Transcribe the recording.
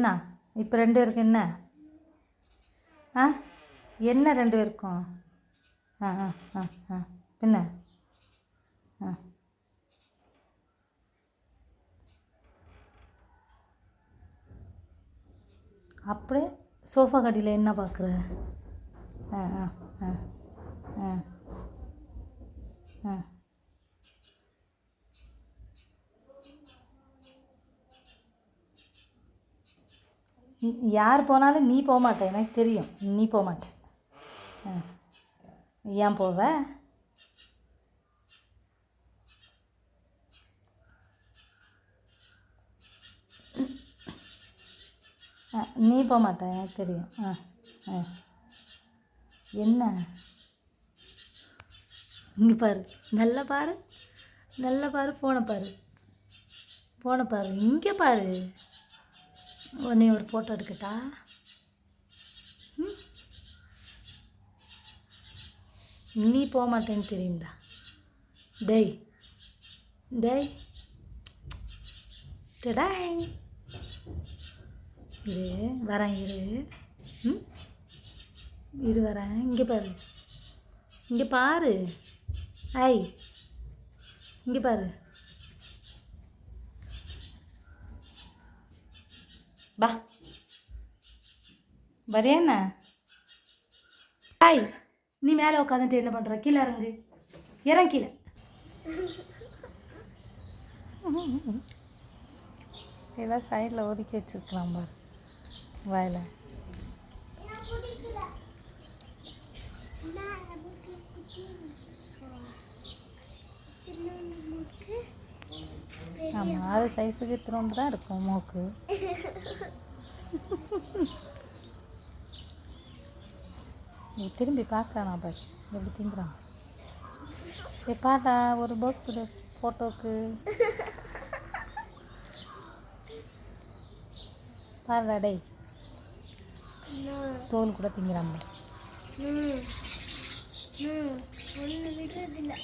என்ன? இப்போ ரெண்டு பேருக்கு என்ன? ஆ? என்ன ரெண்டு பேருக்கும்? ஆ ஆ ஆ ஆ. பின்ன? ஆ. அப்படியே சோஃபா கடியில் என்ன பார்க்குற ஆ ஆ ஆ ஆ ஆ. யார் போனாலும் நீ போக மாட்டே எனக்கு தெரியும். நீ போக மாட்ட. ஆ. ஏன் போவ? ஆ நீ போக மாட்ட எனக்கு தெரியும். ஆ ஆ. என்ன? இங்கே பாரு நல்லா பாரு நல்லா பாரு ஃபோனை பாரு. ஃபோனை பாரு இங்கே பாரு. உன்னை ஒரு ஃபோட்டோ எடுக்கட்டா? ம்? நீ போக மாட்டேன்னு தெரியும்டா. டேய் டேய். டடாய். இரு வரேன் இரு. ம்? இரு வரேன். இங்கே பாரு. இங்கே பாரு. ஐ இங்கே பாரு. பா வரையாண்ணா ஹாய். நீ மேலே உட்காந்துட்டு என்ன பண்ணுற கீழே இறங்கு. இறங்க கீழே. இதெல்லாம் சைடில் ஒதுக்கி வச்சுருக்கலாம் பாரு. வாயில். ஆமாம் அது சைஸுக்கு இத்தினோண்டு தான் இருக்கும் மூக்கு. நீ திரும்பி பார்க்கறானா பாரு எப்படி திங்குறான். சரி பாட்டா ஒரு போஸ் கொடு ஃபோட்டோக்கு பாருடா டேய். தோல் கூட திங்கிறான் ஒன்று விடுறதில்லை